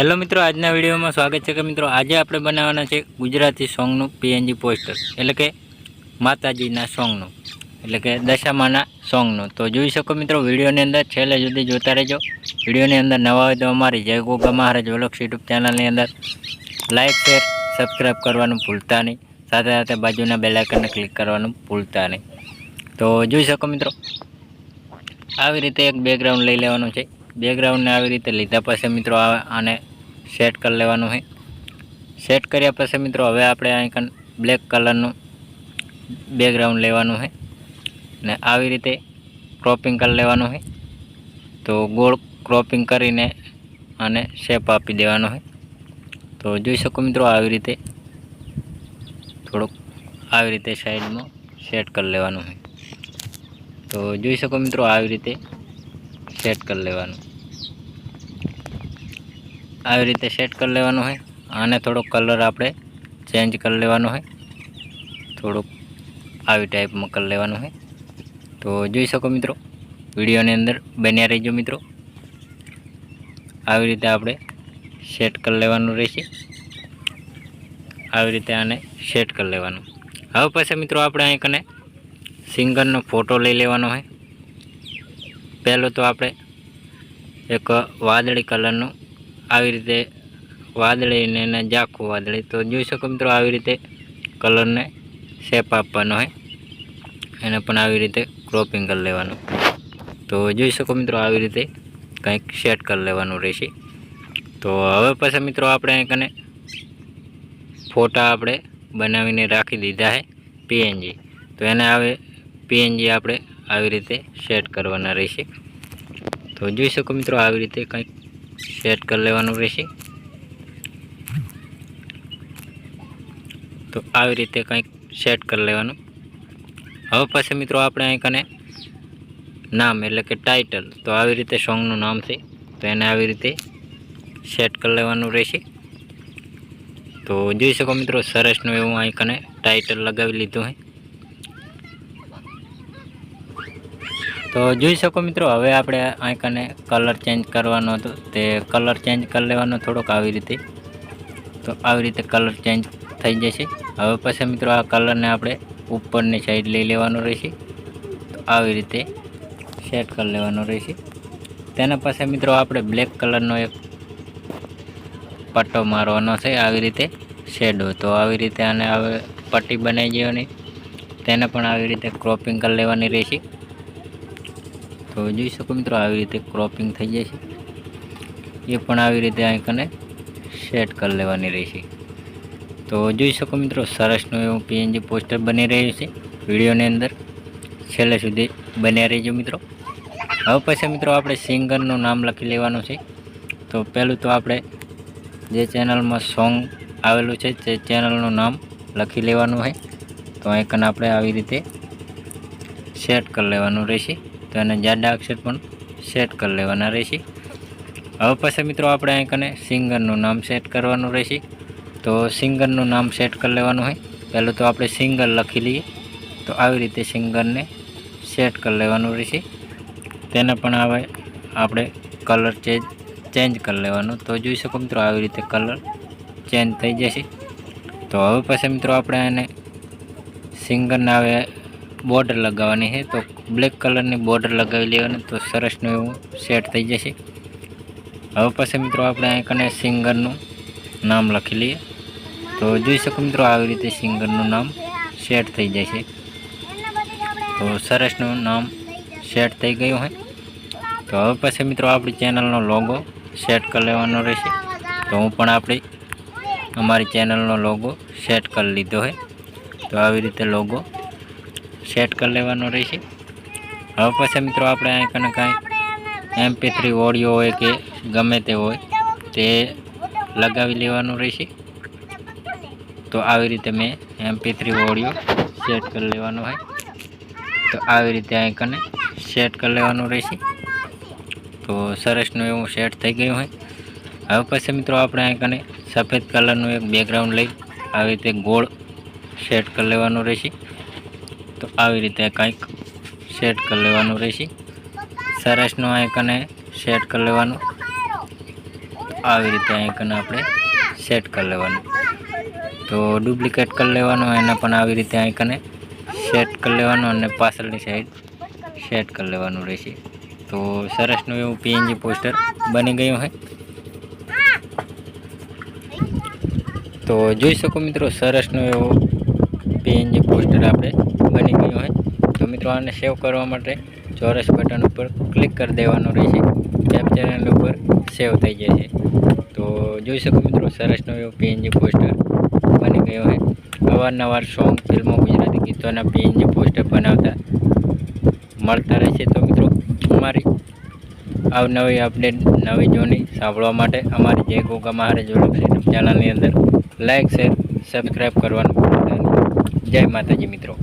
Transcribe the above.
Hello મિત્રો, આજના વિડીયોમાં સ્વાગત છે કે મિત્રો, આજે આપણે બનાવવાના છે ગુજરાતી સોંગનું પીએનજી પોસ્ટર એટલે કે માતાજીના સોંગનું, એટલે કે દશામાના સોંગનું. તો જોઈ શકો મિત્રો, વિડીયોની અંદર છેલ્લે સુધી જોતા રહેજો. વિડીયોની અંદર નવા હોય તો અમારી જય ગોગા મહારાજ ઓલક્ષ યુટ્યુબ ચેનલની અંદર લાઇક શેર સબસ્ક્રાઈબ કરવાનું ભૂલતા નહીં. સાથે સાથે બાજુના બેલાઇકનને ક્લિક કરવાનું ભૂલતા નહીં. તો જોઈ શકો મિત્રો, આવી રીતે એક બેકગ્રાઉન્ડ લઈ લેવાનું છે. બેકગ્રાઉન્ડને આવી રીતે લીધા પછી મિત્રો આવે આને સેટ કરી લેવાનું છે. સેટ કર્યા પછી મિત્રો હવે આપણે અહીં કંઈ બ્લેક કલરનું બેકગ્રાઉન્ડ લેવાનું છે ને આવી રીતે ક્રોપિંગ કરી લેવાનું છે. તો ગોળ ક્રોપિંગ કરીને આને શેપ આપી દેવાનો છે. તો જોઈ શકો મિત્રો આવી રીતે થોડુંક આવી રીતે સાઈડમાં સેટ કરી લેવાનું છે. તો જોઈ શકો મિત્રો આવી રીતે સેટ કરી લેવાનું. આવી રીતે સેટ કરી લેવાનું હોય. આને થોડોક કલર આપણે ચેન્જ કરી લેવાનો હોય. થોડુંક આવી ટાઈપમાં કરી લેવાનું હોય. તો જોઈ શકો મિત્રો, વિડીયોની અંદર બન્યા રહીજો મિત્રો. આવી રીતે આપણે સેટ કરી લેવાનું રહેશે. આવી રીતે આને સેટ કરી લેવાનું. હવે પછી મિત્રો આપણે અહીં કને સિંગરનો ફોટો લઈ લેવાનો હોય. પહેલો તો આપણે એક વાદળી કલરનું આવી રીતે વાદળી ને એને ઝાખું વાદળી. તો જોઈ શકો મિત્રો આવી રીતે કલરને શેપ આપવાનો હોય. એને પણ આવી રીતે ક્રોપિંગ કરી લેવાનું. તો જોઈ શકો મિત્રો આવી રીતે કંઈક સેટ કરી લેવાનું રહેશે. તો હવે પછી મિત્રો આપણે કને ફોટા આપણે બનાવીને રાખી દીધા છે પીએનજી તો એને હવે પીએનજી આપણે આવી રીતે સેટ કરવાના રહેશે. તો જોઈ શકો મિત્રો આવી રીતે કંઈક સેટ કરી લેવાનું રહેશે. તો આવી રીતે કંઈક સેટ કરી લેવાનું. હવે પછી મિત્રો આપણે અહીં કને નામ એટલે કે ટાઇટલ તો આવી રીતે સોંગનું નામ છે, તો એને આવી રીતે સેટ કરી લેવાનું રહેશે. તો જોઈ શકો મિત્રો સરસનું એવું અહીં કને ટાઇટલ લગાવી લીધું છે તો જોઈ શકો મિત્રો, હવે આપણે આંકાને કલર ચેન્જ કરવાનો હતો. તે કલર ચેન્જ કરી લેવાનો થોડોક આવી રીતે. તો આવી રીતે કલર ચેન્જ થઈ જશે. હવે પછી મિત્રો આ કલરને આપણે ઉપરની સાઈડ લઈ લેવાનો રહેશે. તો આવી રીતે સેટ કરી લેવાનો રહેશે. તેના પાસે મિત્રો આપણે બ્લેક કલરનો એક પટ્ટો મારવાનો છે, આવી રીતે શેડો તો આવી રીતે આને હવે પટ્ટી બનાવી દેવાની. તેને પણ આવી રીતે ક્રોપિંગ કરી લેવાની રહેશે. તો જોઈ શકો મિત્રો આવી રીતે ક્રોપિંગ થઈ જાય છે. એ પણ આવી રીતે અહીં કને સેટ કરી લેવાની રહેશે. તો જોઈ શકો મિત્રો સરસનું એવું પીએનજી પોસ્ટર બની રહ્યું છે. વિડીયોની અંદર છેલ્લે સુધી બન્યા રહેજો મિત્રો. હવે પછી મિત્રો આપણે સિંગરનું નામ લખી લેવાનું છે. તો પહેલું તો આપણે જે ચેનલમાં સોંગ આવેલું છે તે ચેનલનું નામ લખી લેવાનું હોય. તો અહીં કને આપણે આવી રીતે સેટ કરી લેવાનું રહેશે. તો એને જાડા અક્ષર પણ સેટ કરી લેવાના રહેશે. હવે પછી મિત્રો આપણે અહીં કને સિંગરનું નામ સેટ કરવાનું રહેશે. તો સિંગરનું નામ સેટ કરી લેવાનું હોય. પહેલું તો આપણે સિંગર લખી લઈએ. તો આવી રીતે સિંગરને સેટ કરી લેવાનું રહેશે. તેને પણ હવે આપણે કલર ચેન્જ ચેન્જ કરી લેવાનું. તો જોઈ શકો મિત્રો આવી રીતે કલર ચેન્જ થઈ જશે. તો હવે પછી મિત્રો આપણે એને સિંગરને હવે બોર્ડર લગાવવાની છે. તો બ્લેક કલરની બોર્ડર લગાવી લેવાની, તો સરસનું એવું સેટ થઈ જશે. હવે પછી મિત્રો આપણે અહીં કને સિંગરનું નામ લખી લઈએ. તો જોઈ શકો મિત્રો આવી રીતે સિંગરનું નામ સેટ થઈ જશે. તો સરસનું નામ સેટ થઈ ગયું હોય તો હવે પછી મિત્રો આપણી ચેનલનો લોગો સેટ કરી લેવાનો રહેશે. તો હું પણ આપણી અમારી ચેનલનો લોગો સેટ કરી લીધો હોય તો આવી રીતે લોગો સેટ કરી લેવાનો રહેશે. હવે પછી મિત્રો આપણે અહીં કને કાંઈ એમપી થ્રી ઓડિયો હોય કે ગમે તે હોય, તે લગાવી લેવાનું રહેશે. તો આવી રીતે મેં એમપી થ્રી ઓડિયો સેટ કરી લેવાનો હોય. તો આવી રીતે અહીં કને સેટ કરી લેવાનું રહેશે. તો સરસનું એવું સેટ થઈ ગયું હોય. હવે પછી મિત્રો આપણે અહીં કને સફેદ કલરનું એક બેકગ્રાઉન્ડ લઈ આવી રીતે ગોળ સેટ કરી લેવાનું રહેશે. તો આવી રીતે કંઈક સેટ કરી લેવાનું રહેશે. સરસનું આઈકને કને સેટ કરી લેવાનું. આવી રીતે આઈકન આપણે સેટ કરી લેવાનું. તો ડુપ્લિકેટ કરી લેવાનું, એને પણ આવી રીતે આઈકને સેટ કરી લેવાનું અને પાછળની સાઈડ સેટ કરી લેવાનું રહેશે. તો સરસનું એવું પીએનજી પોસ્ટર બની ગયું હોય તો જોઈ શકો મિત્રો સરસનું એવું પીએનજી પોસ્ટર આપણે બની ગયું હોય. તો મિત્રો આને સેવ કરવા માટે ચોરસ બટન ઉપર ક્લિક કરી દેવાનું રહેશે. કેપ્ચર ચેનલ ઉપર સેવ થઈ જશે. તો જોઈ શકો મિત્રો સરસનું એવું પીએનજી પોસ્ટર બની ગયો હોય. અવારનવાર સોંગ ફિલ્મો ગુજરાતી ગીતોના પીએનજી પોસ્ટર બનાવતા મળતા રહેશે. તો મિત્રો, અમારી અવનવી અપડેટ નવી જૂની સાંભળવા માટે અમારી જય ગોગા મહારાજ યુટ્યુબ ચેનલની અંદર લાઇક શેર સબસ્ક્રાઈબ કરવાનું જય માતાજી મિત્રો.